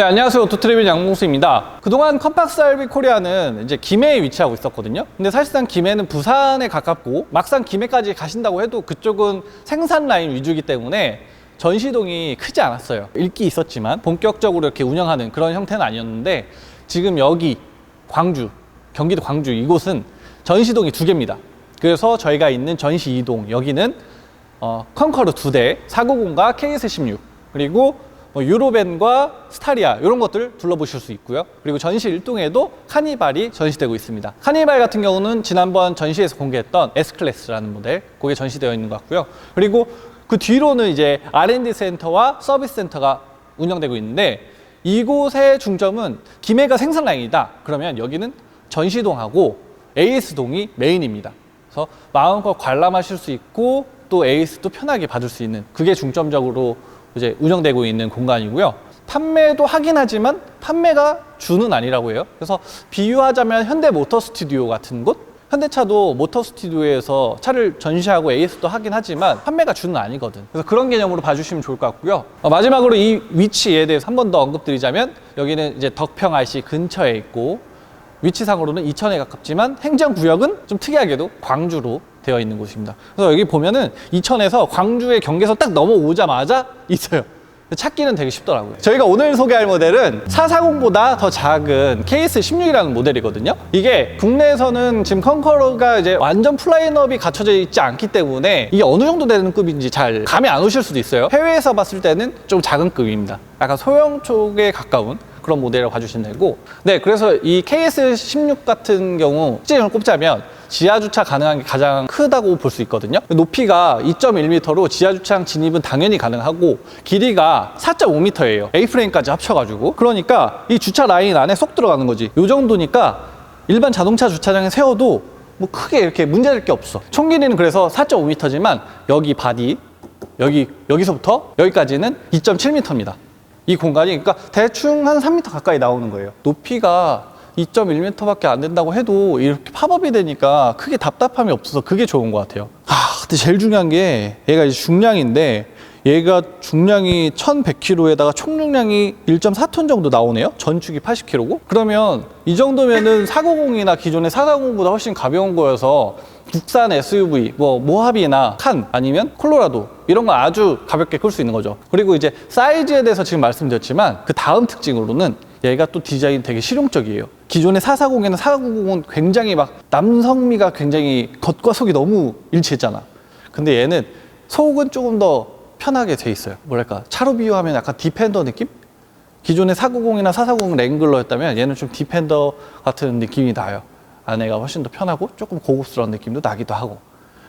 네, 안녕하세요. 오토트리뷰 양봉수입니다. 그동안 컴팍스 RB 코리아는 이제 김해에 위치하고 있었거든요. 근데 사실상 김해는 부산에 가깝고 막상 김해까지 가신다고 해도 그쪽은 생산 라인 위주이기 때문에 전시동이 크지 않았어요. 읽기 있었지만 본격적으로 이렇게 운영하는 그런 형태는 아니었는데 지금 여기 광주, 경기도 광주 이곳은 전시동이 두 개입니다. 그래서 저희가 있는 전시 이동 여기는 어, 컨커르 두 대, 490과 KS16 그리고 뭐 유로벤과 스타리아 이런 것들 둘러보실 수 있고요. 그리고 전시 일동에도 카니발이 전시되고 있습니다. 카니발 같은 경우는 지난번 전시에서 공개했던 S 클래스라는 모델 그게 전시되어 있는 것 같고요. 그리고 그 뒤로는 이제 R&D 센터와 서비스 센터가 운영되고 있는데 이곳의 중점은 김해가 생산 라인이다. 그러면 여기는 전시동하고 AS동이 메인입니다. 그래서 마음껏 관람하실 수 있고 또 AS도 편하게 받을 수 있는 그게 중점적으로 이제 운영되고 있는 공간이고요. 판매도 하긴 하지만 판매가 주는 아니라고 해요. 그래서 비유하자면 현대 모터 스튜디오 같은 곳? 현대차도 모터 스튜디오에서 차를 전시하고 AS도 하긴 하지만 판매가 주는 아니거든. 그래서 그런 개념으로 봐주시면 좋을 것 같고요. 어, 마지막으로 이 위치에 대해서 한 번 더 언급드리자면 여기는 이제 덕평 IC 근처에 있고 위치상으로는 이천에 가깝지만 행정구역은 좀 특이하게도 광주로 되어 있는 곳입니다. 그래서 여기 보면은 이천에서 광주의 경계선 딱 넘어오자마자 있어요. 찾기는 되게 쉽더라고요. 저희가 오늘 소개할 모델은 440보다 더 작은 KS16이라는 모델이거든요. 이게 국내에서는 지금 컨커러가 이제 완전 플라이업이 갖춰져 있지 않기 때문에 이게 어느 정도 되는 급인지 잘 감이 안 오실 수도 있어요. 해외에서 봤을 때는 좀 작은 급입니다. 약간 소형 쪽에 가까운 그런 모델을 봐주시면 되고. 네 그래서 이 KS16 같은 경우 특징을 꼽자면 지하 주차 가능한 게 가장 크다고 볼 수 있거든요. 높이가 2.1m로 지하 주차장 진입은 당연히 가능하고 길이가 4.5m예요. A프레임까지 합쳐가지고. 그러니까 이 주차 라인 안에 쏙 들어가는 거지. 이 정도니까 일반 자동차 주차장에 세워도 뭐 크게 이렇게 문제될 게 없어. 총 길이는 그래서 4.5m지만 여기 바디 여기 여기서부터 여기까지는 2.7m입니다. 이 공간이 그러니까 대충 한 3m 가까이 나오는 거예요. 높이가 2.1m밖에 안 된다고 해도 이렇게 팝업이 되니까 크게 답답함이 없어서 그게 좋은 것 같아요. 아, 근데 제일 중요한 게 얘가 이제 중량인데 얘가 중량이 1100kg에다가 총중량이 1.4톤 정도 나오네요. 전축이 80kg고. 그러면 이 정도면은 490이나 기존의 440보다 훨씬 가벼운 거여서 국산 SUV, 뭐 모하비나 칸 아니면 콜로라도 이런 거 아주 가볍게 끌 수 있는 거죠. 그리고 이제 사이즈에 대해서 지금 말씀드렸지만 그 다음 특징으로는 얘가 또 디자인 되게 실용적이에요. 기존의 440에는 490은 굉장히 막 남성미가 굉장히 겉과 속이 너무 일치했잖아. 근데 얘는 속은 조금 더 편하게 돼 있어요. 뭐랄까 차로 비유하면 약간 디펜더 느낌? 기존의 490이나 440 랭글러였다면 얘는 좀 디펜더 같은 느낌이 나요. 안에가 훨씬 더 편하고 조금 고급스러운 느낌도 나기도 하고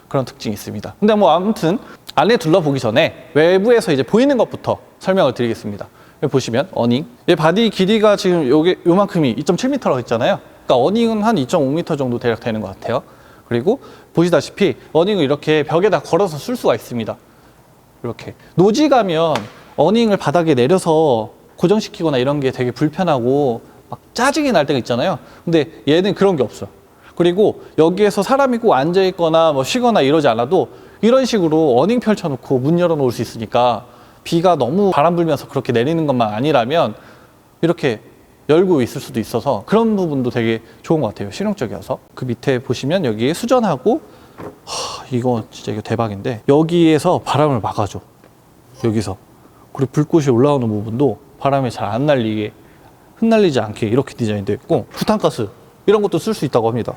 그런 특징이 있습니다. 근데 뭐 아무튼 안에 둘러보기 전에 외부에서 이제 보이는 것부터 설명을 드리겠습니다. 보시면 어닝, 얘 바디 길이가 지금 요게 요만큼이 2.7m라고 했잖아요. 그러니까 어닝은 한 2.5m 정도 대략 되는 것 같아요. 그리고 보시다시피 어닝을 이렇게 벽에다 걸어서 쓸 수가 있습니다. 이렇게 노지 가면 어닝을 바닥에 내려서 고정시키거나 이런 게 되게 불편하고 막 짜증이 날 때가 있잖아요. 근데 얘는 그런 게 없어. 그리고 여기에서 사람이 꼭 앉아 있거나 뭐 쉬거나 이러지 않아도 이런 식으로 어닝 펼쳐놓고 문 열어놓을 수 있으니까 비가 너무 바람 불면서 그렇게 내리는 것만 아니라면 이렇게 열고 있을 수도 있어서 그런 부분도 되게 좋은 것 같아요. 실용적이어서. 그 밑에 보시면 여기에 수전하고 하, 이거 진짜 이거 대박인데 여기에서 바람을 막아줘. 여기서. 그리고 불꽃이 올라오는 부분도 바람에 잘 안 날리게 흩날리지 않게 이렇게 디자인되어 있고 부탄가스 이런 것도 쓸 수 있다고 합니다.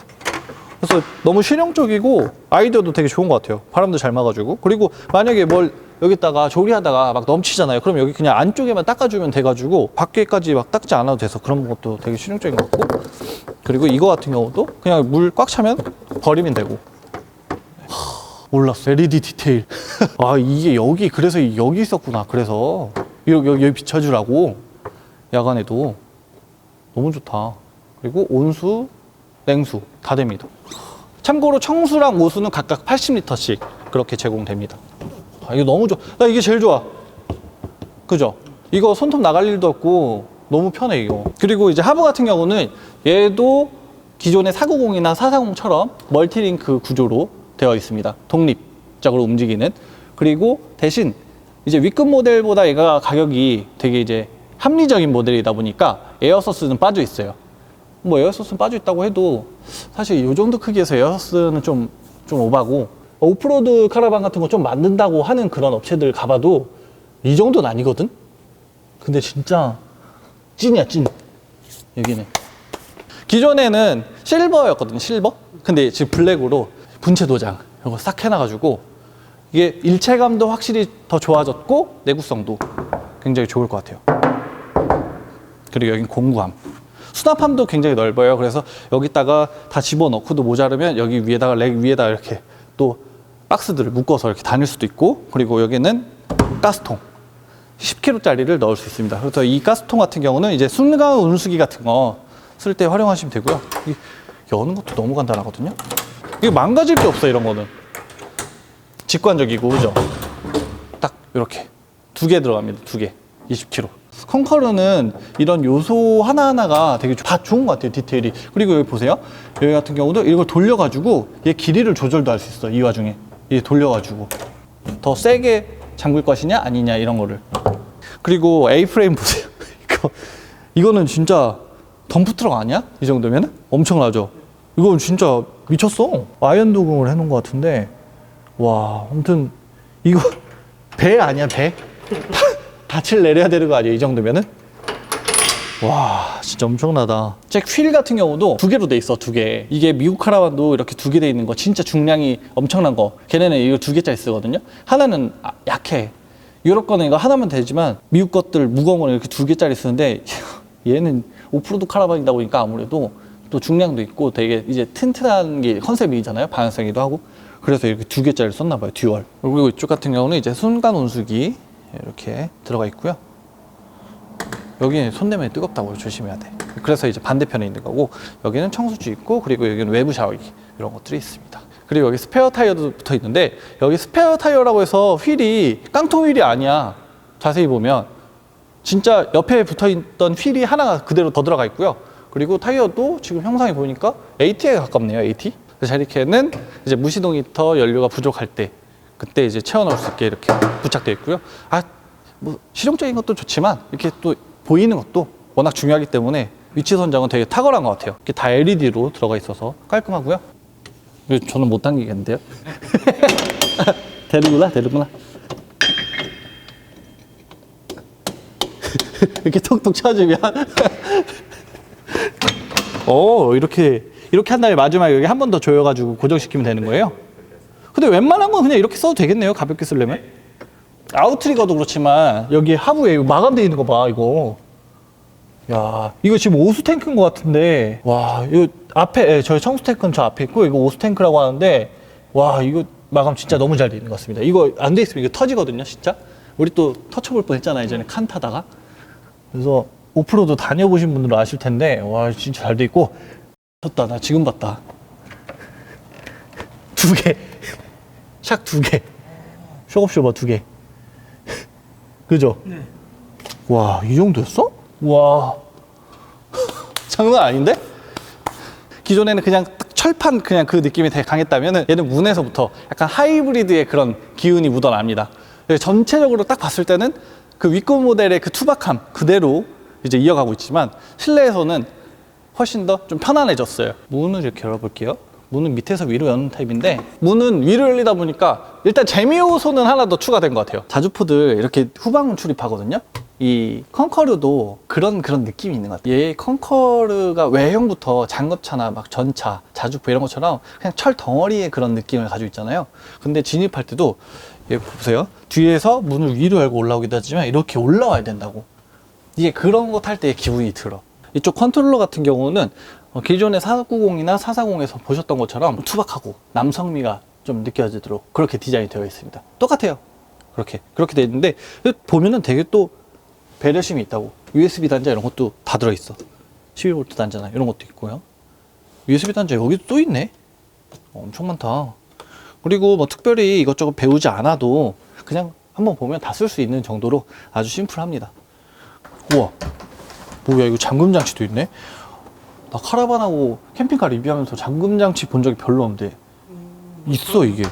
그래서 너무 실용적이고 아이디어도 되게 좋은 것 같아요. 바람도 잘 막아주고. 그리고 만약에 뭘 여기다가 조리하다가 막 넘치잖아요. 그럼 여기 그냥 안쪽에만 닦아주면 돼가지고 밖에까지 막 닦지 않아도 돼서 그런 것도 되게 실용적인 것 같고. 그리고 이거 같은 경우도 그냥 물 꽉 차면 버리면 되고. 하, 몰랐어. LED 디테일. 아 이게 여기 그래서 여기 있었구나. 그래서. 여기 여기, 여기 비춰주라고. 야간에도 너무 좋다 그리고 온수 냉수 다 됩니다 참고로 청수랑 오수는 각각 80리터씩 그렇게 제공됩니다 아, 이거 너무 좋아. 나 이게 제일 좋아. 그죠? 이거 손톱 나갈 일도 없고 너무 편해 이거. 그리고 이제 하부 같은 경우는 얘도 기존의 490이나 440처럼 멀티링크 구조로 되어 있습니다. 독립적으로 움직이는. 그리고 대신 이제 위급 모델보다 얘가 가격이 되게 이제 합리적인 모델이다 보니까 에어서스는 빠져 있어요. 뭐 에어서스는 빠져 있다고 해도 사실 이 정도 크기에서 에어서스는 좀, 좀 오바고 오프로드 카라반 같은 거 좀 만든다고 하는 그런 업체들 가봐도 이 정도는 아니거든? 근데 진짜 찐이야, 찐. 여기는. 기존에는 실버였거든요, 실버. 근데 지금 블랙으로 분체 도장 이거 싹 해놔가지고 이게 일체감도 확실히 더 좋아졌고 내구성도 굉장히 좋을 것 같아요. 그리고 여긴 공구함. 수납함도 굉장히 넓어요. 그래서 여기다가 다 집어넣고도 모자르면 여기 위에다가 렉 위에다가 이렇게 또 박스들을 묶어서 이렇게 다닐 수도 있고 그리고 여기는 가스통. 10kg짜리를 넣을 수 있습니다. 그래서 이 가스통 같은 경우는 이제 순간 운수기 같은 거 쓸 때 활용하시면 되고요. 이 여는 것도 너무 간단하거든요. 이게 망가질 게 없어 이런 거는. 직관적이고 그죠? 딱 이렇게 두 개 들어갑니다. 두 개. 20kg. 컨커르는 이런 요소 하나하나가 되게 다 좋은 것 같아요. 디테일이. 그리고 여기 보세요. 여기 같은 경우도 이걸 돌려가지고 얘 길이를 조절도 할 수 있어. 이 와중에. 얘 돌려가지고. 더 세게 잠글 것이냐 아니냐 이런 거를. 그리고 A 프레임 보세요. 이거 이거는 진짜 덤프 트럭 아니야? 이 정도면은 엄청나죠. 이건 진짜 미쳤어. 아이언 도금을 해놓은 것 같은데 와 아무튼 이거 배 아니야 배? 닻을 내려야 되는 거 아니에요 이 정도면은? 와 진짜 엄청나다. 잭 휠 같은 경우도 두 개로 돼 있어 두개. 이게 미국 카라반도 이렇게 두 개 돼 있는 거 진짜 중량이 엄청난 거. 걔네는 이거 두 개짜리 쓰거든요. 하나는 아, 약해. 유럽 거는 이거 하나면 되지만 미국 것들 무거운 거는 이렇게 두 개짜리 쓰는데 얘는 오프로드 카라반이다 보니까 아무래도 또 중량도 있고 되게 이제 튼튼한 게 컨셉이잖아요 방향성이기도 하고. 그래서 이렇게 두 개짜리 썼나 봐요 듀얼. 그리고 이쪽 같은 경우는 이제 순간 온수기 이렇게 들어가 있고요 여기 손 대면 뜨겁다고 조심해야 돼. 그래서 이제 반대편에 있는 거고 여기는 청수지 있고 그리고 여기는 외부 샤워기 이런 것들이 있습니다. 그리고 여기 스페어 타이어도 붙어 있는데 여기 스페어 타이어라고 해서 휠이 깡통 휠이 아니야. 자세히 보면 진짜 옆에 붙어 있던 휠이 하나가 그대로 더 들어가 있고요. 그리고 타이어도 지금 형상이 보니까 AT에 가깝네요. AT. 자리케는 이제 무시동 히터 연료가 부족할 때 그때 이제 채워 넣을 수 있게 이렇게 부착되어 있고요. 아, 뭐 실용적인 것도 좋지만 이렇게 또 보이는 것도 워낙 중요하기 때문에 위치 선정은 되게 탁월한 것 같아요. 이게 다 LED로 들어가 있어서 깔끔하고요. 저는 못 당기겠는데요? 되는구나, 되는구나. 이렇게 톡톡 쳐주면 오 이렇게 이렇게 한 다음에 마지막에 여기 한 번 더 조여가지고 고정시키면 되는 거예요. 근데 웬만한 건 그냥 이렇게 써도 되겠네요. 가볍게 쓰려면. 아웃트리거도 그렇지만 여기 하부에 마감되어 있는 거 봐 이거. 야 이거 지금 오수 탱크인 것 같은데 와 이거 앞에 예, 저희 청수 탱크는 저 앞에 있고 이거 오수 탱크라고 하는데 와 이거 마감 진짜 너무 잘 돼 있는 것 같습니다. 이거 안 돼 있으면 이거 터지거든요, 진짜. 우리 또 터쳐볼 뻔했잖아 예전에 칸 타다가. 그래서 오프로드 다녀보신 분들은 아실 텐데 와 진짜 잘 돼 있고 졌다 나 지금 봤다 두 개 샥 두 개 쇼업쇼버 두 개 그죠? 와이 정도였어? 와 장난 아닌데? 기존에는 그냥 딱 철판 그냥 그 느낌이 되게 강했다면 얘는 문에서부터 약간 하이브리드의 그런 기운이 묻어납니다. 전체적으로 딱 봤을 때는 그 윗급 모델의 그 투박함 그대로 이제 이어가고 있지만 실내에서는 훨씬 더 좀 편안해졌어요. 문을 이렇게 열어볼게요. 문은 밑에서 위로 여는 타입인데 문은 위로 열리다 보니까 일단 재미 요소는 하나 더 추가된 것 같아요. 자주포들 이렇게 후방문 출입하거든요. 이 컨커르도 그런 그런 느낌이 있는 것 같아요. 얘 컨커르가 외형부터 장갑차나 막 전차, 자주포 이런 것처럼 그냥 철 덩어리의 그런 느낌을 가지고 있잖아요. 근데 진입할 때도 얘 보세요. 뒤에서 문을 위로 열고 올라오기도 하지만 이렇게 올라와야 된다고. 이게 그런 거 탈 때의 기분이 들어. 이쪽 컨트롤러 같은 경우는 어, 기존의 490이나 440에서 보셨던 것처럼 투박하고 남성미가 좀 느껴지도록 그렇게 디자인이 되어 있습니다. 똑같아요. 그렇게 그렇게 되어 있는데 보면은 되게 또 배려심이 있다고 USB 단자 이런 것도 다 들어있어. 12V 단자나 이런 것도 있고요. USB 단자 여기도 또 있네. 어, 엄청 많다. 그리고 뭐 특별히 이것저것 배우지 않아도 그냥 한번 보면 다 쓸 수 있는 정도로 아주 심플합니다. 우와, 뭐야 이거 잠금 장치도 있네. 나 카라반하고 캠핑카 리뷰하면서 잠금 장치 본 적이 별로 없는데 있어 이게.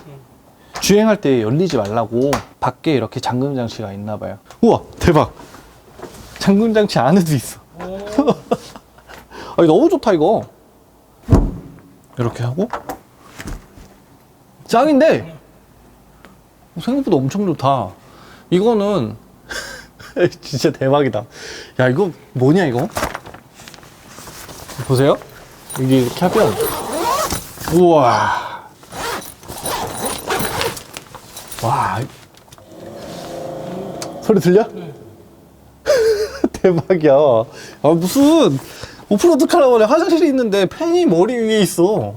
주행할 때 열리지 말라고 밖에 이렇게 잠금 장치가 있나 봐요. 우와 대박. 잠금 장치 안에도 있어. 아니 너무 좋다 이거. 이렇게 하고 짱인데 생각보다 엄청 좋다. 이거는 진짜 대박이다. 야 이거 뭐냐 이거? 보세요. 이게 이렇게 하면 우와 와 소리 들려? 대박이야. 아 무슨 오프로드 카라반에 화장실이 있는데 팬이 머리 위에 있어.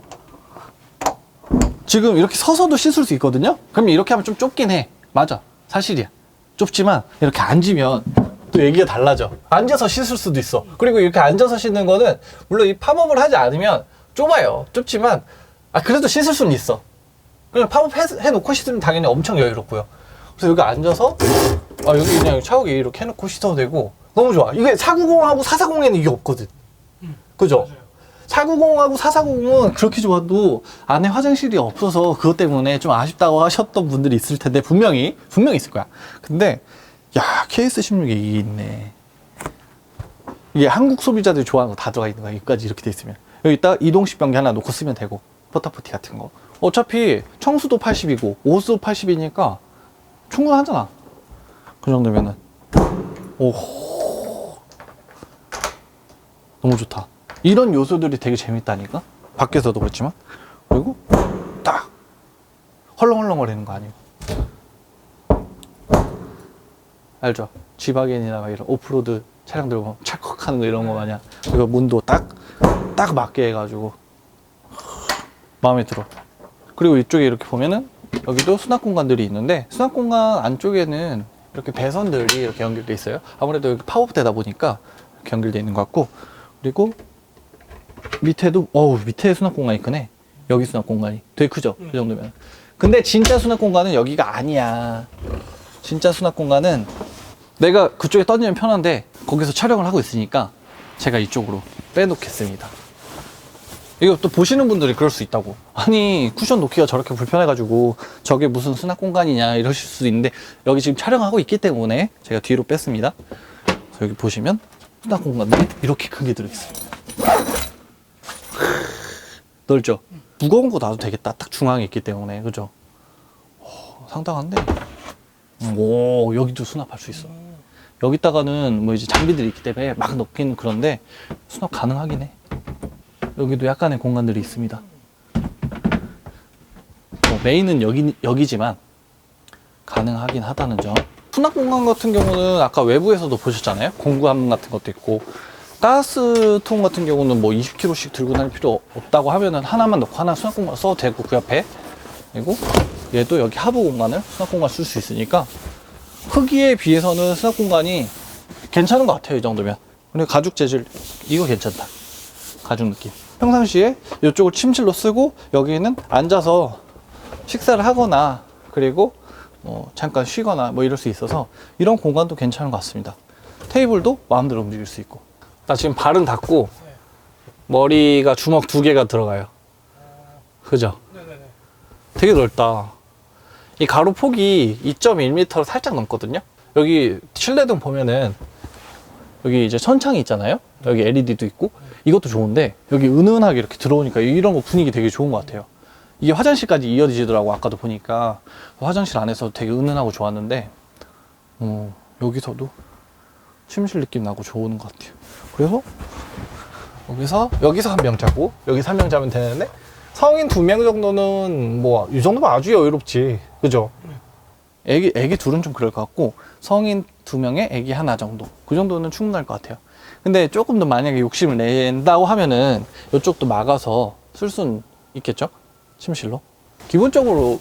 지금 이렇게 서서도 씻을 수 있거든요? 그럼 이렇게 하면 좀 좁긴 해. 맞아. 사실이야. 좁지만 이렇게 앉으면 또 얘기가 달라져. 앉아서 씻을 수도 있어. 그리고 이렇게 앉아서 씻는 거는 물론 이 팝업을 하지 않으면 좁아요. 좁지만 아 그래도 씻을 수는 있어. 그냥 팝업 해, 해놓고 씻으면 당연히 엄청 여유롭고요. 그래서 여기 앉아서 아 여기 그냥 샤워기 이렇게 해놓고 씻어도 되고 너무 좋아. 이게 490하고 440에는 이게 없거든. 그죠? 490하고 440은 그렇게 좋아도 안에 화장실이 없어서 그것 때문에 좀 아쉽다고 하셨던 분들이 있을 텐데 분명히 분명히 있을 거야. 근데 야 KS16에 이게 있네. 이게 한국 소비자들이 좋아하는 거 다 들어가 있는 거야. 여기까지 이렇게 돼 있으면 여기다 이동식 변기 하나 놓고 쓰면 되고 포타포티 같은 거. 어차피 청수도 80이고 옷도 80이니까 충분하잖아. 그 정도면은 오 너무 좋다. 이런 요소들이 되게 재밌다니까. 밖에서도 그렇지만 그리고 딱 헐렁헐렁거리는 거 아니고 알죠? 지바겐이나 막 이런 오프로드 차량들 보면 찰컥하는 거 이런 거 마냥 그리고 문도 딱 딱 맞게 해가지고 마음에 들어. 그리고 이쪽에 이렇게 보면은 여기도 수납 공간들이 있는데 수납 공간 안쪽에는 이렇게 배선들이 이렇게 연결돼 있어요. 아무래도 여기 파워되다 보니까 이렇게 연결돼 있는 것 같고 그리고 밑에도 어우 밑에 수납 공간이 크네. 여기 수납 공간이 되게 크죠. 그 정도면. 근데 진짜 수납 공간은 여기가 아니야. 진짜 수납 공간은 내가 그쪽에 떠지면 편한데 거기서 촬영을 하고 있으니까 제가 이쪽으로 빼놓겠습니다. 이거 또 보시는 분들이 그럴 수 있다고. 아니, 쿠션 놓기가 저렇게 불편해가지고 저게 무슨 수납 공간이냐 이러실 수도 있는데 여기 지금 촬영하고 있기 때문에 제가 뒤로 뺐습니다. 여기 보시면 수납 공간들이 이렇게 크게 들어있어요. 넓죠? 무거운 거 놔도 되겠다. 딱 중앙에 있기 때문에. 그죠? 오, 상당한데? 음, 오, 여기도 수납할 수 있어. 여기다가는 뭐 이제 장비들이 있기 때문에 막 넣기는 그런데 수납 가능하긴 해. 여기도 약간의 공간들이 있습니다. 뭐 메인은 여기, 여기지만 가능하긴 하다는 점. 수납 공간 같은 경우는 아까 외부에서도 보셨잖아요. 공구함 같은 것도 있고 가스통 같은 경우는 뭐 20kg씩 들고 다닐 필요 없다고 하면은 하나만 넣고 하나 수납 공간 써도 되고 그 옆에 그리고 얘도 여기 하부 공간을 수납 공간 쓸 수 있으니까 크기에 비해서는 수납 공간이 괜찮은 것 같아요 이 정도면 그리고 가죽 재질 이거 괜찮다 가죽 느낌 평상시에 이쪽을 침실로 쓰고 여기는 앉아서 식사를 하거나 그리고 뭐 잠깐 쉬거나 뭐 이럴 수 있어서 이런 공간도 괜찮은 것 같습니다 테이블도 마음대로 움직일 수 있고 나 지금 발은 닿고 머리가 주먹 두 개가 들어가요 그죠? 네네네. 되게 넓다. 이 가로 폭이 2.1m로 살짝 넘거든요. 여기 실내등 보면은 여기 이제 천창이 있잖아요. 여기 LED도 있고 이것도 좋은데 여기 은은하게 이렇게 들어오니까 이런 거 분위기 되게 좋은 것 같아요. 이게 화장실까지 이어지더라고 아까도 보니까 화장실 안에서 되게 은은하고 좋았는데 어, 여기서도 침실 느낌 나고 좋은 것 같아요. 그래서 여기서 여기서 한 명 자고 여기서 한 명 자면 되는데 성인 두 명 정도는 뭐 이 정도면 아주 여유롭지 그죠? 애기 애기 둘은 좀 그럴 것 같고 성인 두 명에 애기 하나 정도 그 정도는 충분할 것 같아요. 근데 조금 더 만약에 욕심을 낸다고 하면은 이쪽도 막아서 쓸 수는 있겠죠? 침실로 기본적으로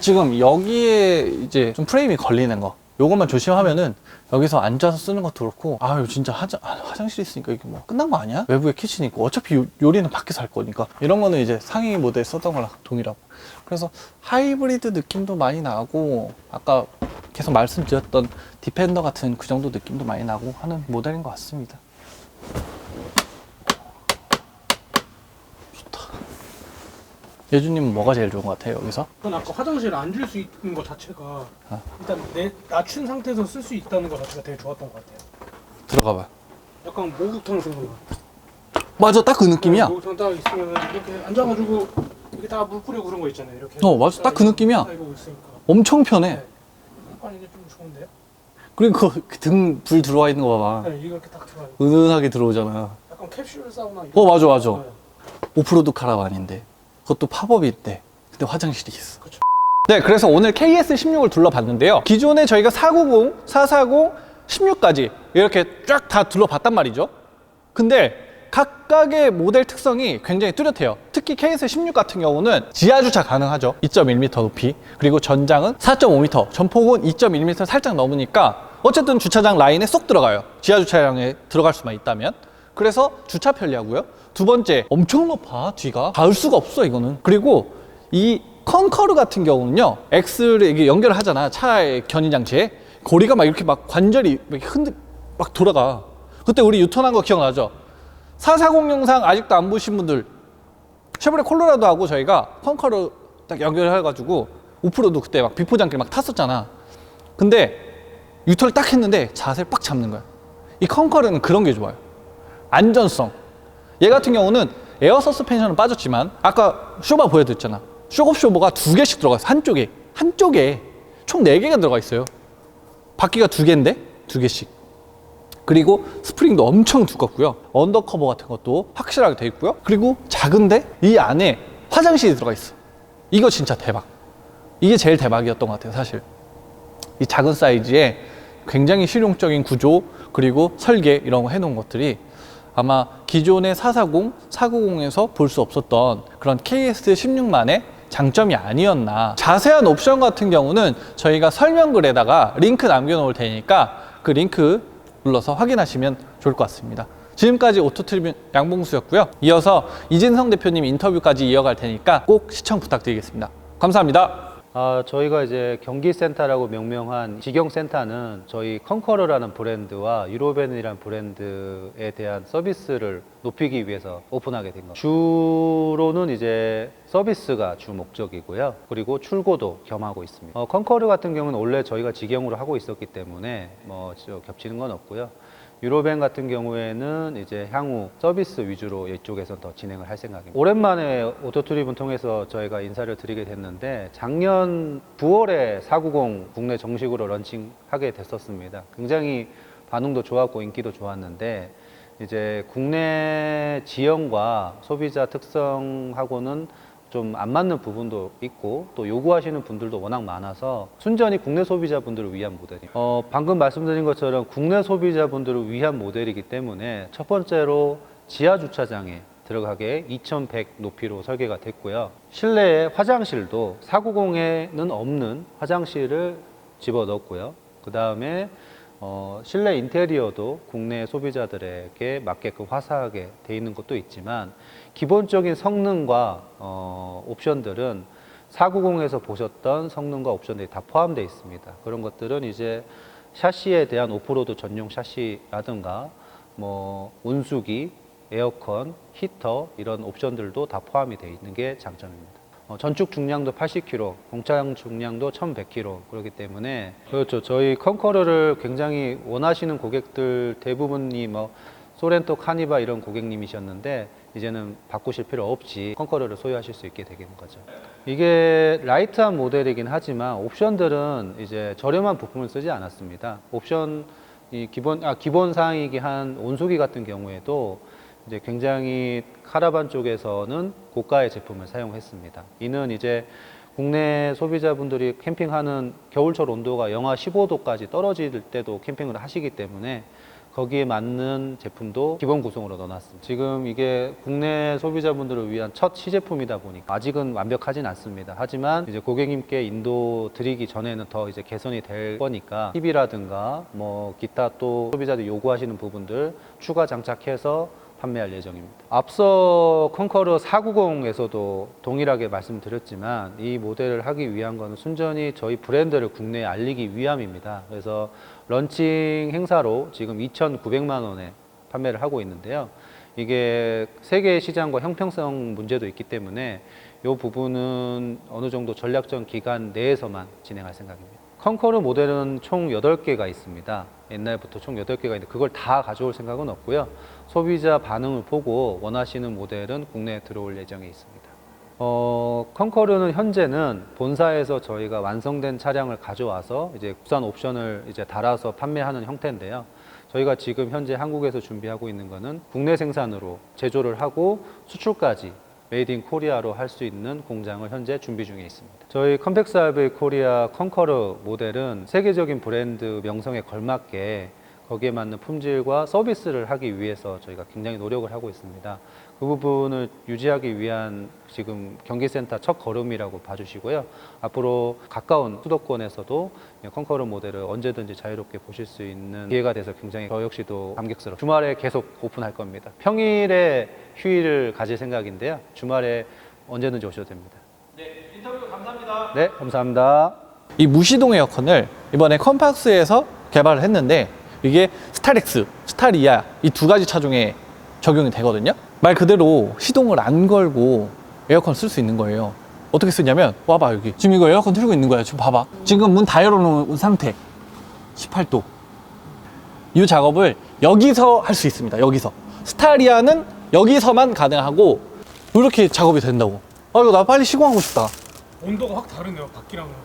지금 여기에 이제 좀 프레임이 걸리는 거 요것만 조심하면은 여기서 앉아서 쓰는 것도 그렇고 아유 진짜 화장, 아, 화장실 있으니까 이게 뭐 끝난 거 아니야? 외부에 키친 있고 어차피 요, 요리는 밖에서 할 거니까. 이런 거는 이제 상위 모델 썼던 거랑 동일하고. 그래서 하이브리드 느낌도 많이 나고 아까 계속 말씀드렸던 디펜더 같은 그 정도 느낌도 많이 나고 하는 모델인 것 같습니다 예주님은 뭐가 제일 좋은 것 같아요 여기서? 그건 아까 화장실에 앉을 수 있는 것 자체가 아. 일단 내 낮춘 상태에서 쓸 수 있다는 것 자체가 되게 좋았던 것 같아요. 들어가 봐. 약간 목욕탕 생각나. 맞아, 딱 그 느낌이야. 목욕탕 딱 있으면 이렇게 앉아가지고 이렇게 다 물 뿌리고 그런 거 있잖아요. 이렇게. 어, 맞아. 딱 그 느낌이야. 딱 이러고 있으니까. 엄청 편해. 약간 이게 좀 좋은데요? 그리고 그등불 들어와 있는 거 봐봐. 네, 이거 이렇게 딱 들어가요. 은은하게 들어오잖아. 약간 캡슐 사우나. 이런 어, 맞아, 거. 맞아. 네. 오프로드 카라반인데 그것도 팝업이 있대 근데 화장실이 있어. 그쵸. 네 그래서 오늘 KS16을 둘러봤는데요. 기존에 저희가 490, 440, 16까지 이렇게 쫙 다 둘러봤단 말이죠. 근데 각각의 모델 특성이 굉장히 뚜렷해요. 특히 KS16 같은 경우는 지하 주차 가능하죠. 2.1m 높이. 그리고 전장은 4.5m 전폭은 2.1m 살짝 넘으니까 어쨌든 주차장 라인에 쏙 들어가요. 지하 주차장에 들어갈 수만 있다면. 그래서 주차 편리하고요. 두 번째, 엄청 높아, 뒤가. 닿을 수가 없어, 이거는. 그리고 이 컨커르 같은 경우는요, X를 이게 연결을 하잖아, 차의 견인장치에. 고리가 막 이렇게 막 관절이 막 흔들, 막 돌아가. 그때 우리 유턴한 거 기억나죠? 440 영상 아직도 안 보신 분들, 쉐보레 콜로라도 하고 저희가 컨커르 딱 연결해가지고, 오프로드 그때 막 비포장길 막 탔었잖아. 근데 유턴을 딱 했는데 자세를 빡 잡는 거야. 이 컨커르는 그런 게 좋아요. 안전성. 얘 같은 경우는 에어 서스펜션은 빠졌지만 아까 쇼바 보여드렸잖아. 쇼업 쇼버가 두 개씩 들어가 있어. 한쪽에. 한쪽에 총 네 개가 들어가 있어요. 바퀴가 두 개인데 두 개씩. 그리고 스프링도 엄청 두껍고요. 언더커버 같은 것도 확실하게 돼 있고요. 그리고 작은데 이 안에 화장실이 들어가 있어. 이거 진짜 대박. 이게 제일 대박이었던 것 같아요, 사실. 이 작은 사이즈에 굉장히 실용적인 구조 그리고 설계 이런 거 해놓은 것들이 아마 기존의 440, 490에서 볼 수 없었던 그런 KS16만의 장점이 아니었나. 자세한 옵션 같은 경우는 저희가 설명글에다가 링크 남겨놓을 테니까 그 링크 눌러서 확인하시면 좋을 것 같습니다. 지금까지 오토트리뷴 양봉수였고요. 이어서 이진성 대표님 인터뷰까지 이어갈 테니까 꼭 시청 부탁드리겠습니다. 감사합니다. 아, 저희가 이제 경기센터라고 명명한 직영센터는 저희 컨커러라는 브랜드와 유로벤이라는 브랜드에 대한 서비스를 높이기 위해서 오픈하게 된 겁니다. 주로는 이제 서비스가 주 목적이고요. 그리고 출고도 겸하고 있습니다. 어, 컨커르 같은 경우는 원래 저희가 직영으로 하고 있었기 때문에 뭐저 겹치는 건 없고요. 유로벤 같은 경우에는 이제 향후 서비스 위주로 이쪽에서 더 진행을 할 생각입니다. 오랜만에 오토트립을 통해서 저희가 인사를 드리게 됐는데 작년 9월에 490 국내 정식으로 런칭하게 됐었습니다. 굉장히 반응도 좋았고 인기도 좋았는데 이제 국내 지형과 소비자 특성하고는 좀 안 맞는 부분도 있고 또 요구하시는 분들도 워낙 많아서 순전히 국내 소비자분들을 위한 모델이 어, 방금 말씀드린 것처럼 국내 소비자분들을 위한 모델이기 때문에 첫 번째로 지하 주차장에 들어가게 2100 높이로 설계가 됐고요. 실내에 화장실도 490에는 없는 화장실을 집어넣었고요. 그 다음에 어, 실내 인테리어도 국내 소비자들에게 맞게끔 화사하게 돼 있는 것도 있지만 기본적인 성능과 어, 옵션들은 490에서 보셨던 성능과 옵션들이 다 포함되어 있습니다. 그런 것들은 이제 샤시에 대한 오프로드 전용 샤시라든가 뭐 온수기, 에어컨, 히터 이런 옵션들도 다 포함이 되어 있는 게 장점입니다. 어, 전축 중량도 80kg, 공차장 중량도 1100kg 그렇기 때문에 그렇죠. 저희 컨커러를 굉장히 원하시는 고객들 대부분이 뭐 소렌토 카니바 이런 고객님이셨는데 이제는 바꾸실 필요 없이 컨커러를 소유하실 수 있게 되는 거죠. 이게 라이트한 모델이긴 하지만 옵션들은 이제 저렴한 부품을 쓰지 않았습니다. 옵션 이 기본 아 기본 사항이기 한 온수기 같은 경우에도 이제 굉장히 카라반 쪽에서는 고가의 제품을 사용했습니다. 이는 이제 국내 소비자분들이 캠핑하는 겨울철 온도가 영하 15도까지 떨어질 때도 캠핑을 하시기 때문에 거기에 맞는 제품도 기본 구성으로 넣어놨습니다. 지금 이게 국내 소비자분들을 위한 첫 시제품이다 보니까 아직은 완벽하진 않습니다. 하지만 이제 고객님께 인도 드리기 전에는 더 이제 개선이 될 거니까 팁이라든가 뭐 기타 또 소비자들이 요구하시는 부분들 추가 장착해서 판매할 예정입니다. 앞서 컨커러 490에서도 동일하게 말씀드렸지만 이 모델을 하기 위한 것은 순전히 저희 브랜드를 국내에 알리기 위함입니다. 그래서 런칭 행사로 지금 2,900만 원에 판매를 하고 있는데요. 이게 세계 시장과 형평성 문제도 있기 때문에 이 부분은 어느 정도 전략적 기간 내에서만 진행할 생각입니다. 컨커르 모델은 총 8개가 있습니다. 옛날부터 총 8개가 있는데 그걸 다 가져올 생각은 없고요. 소비자 반응을 보고 원하시는 모델은 국내에 들어올 예정에 있습니다. 어, 컨커르는 현재는 본사에서 저희가 완성된 차량을 가져와서 이제 국산 옵션을 이제 달아서 판매하는 형태인데요. 저희가 지금 현재 한국에서 준비하고 있는 거는 국내 생산으로 제조를 하고 수출까지 메이드 인 코리아로 할 수 있는 공장을 현재 준비 중에 있습니다. 저희 컴팩스 RV 코리아 컨커르 모델은 세계적인 브랜드 명성에 걸맞게 거기에 맞는 품질과 서비스를 하기 위해서 저희가 굉장히 노력을 하고 있습니다. 그 부분을 유지하기 위한 지금 경기센터 첫 걸음이라고 봐주시고요. 앞으로 가까운 수도권에서도 컨커르 모델을 언제든지 자유롭게 보실 수 있는 기회가 돼서 굉장히 저 역시도 감격스럽고 주말에 계속 오픈할 겁니다. 평일에 휴일을 가질 생각인데요. 주말에 언제든지 오셔도 됩니다. 네, 인터뷰 감사합니다. 네, 감사합니다. 이 무시동 에어컨을 이번에 컴팍스에서 개발을 했는데 이게 스타렉스, 스타리아 이 두 가지 차종에 적용이 되거든요. 말 그대로 시동을 안 걸고 에어컨 쓸 수 있는 거예요. 어떻게 쓰냐면 와봐 여기 지금 이거 에어컨 틀고 있는 거야. 지금 봐봐. 지금 문 다 열어놓은 상태. 18도. 이 작업을 여기서 할 수 있습니다. 여기서 스타리아는 여기서만 가능하고 이렇게 작업이 된다고. 아 이거 나 빨리 시공하고 싶다. 온도가 확 다르네요. 밖이랑은.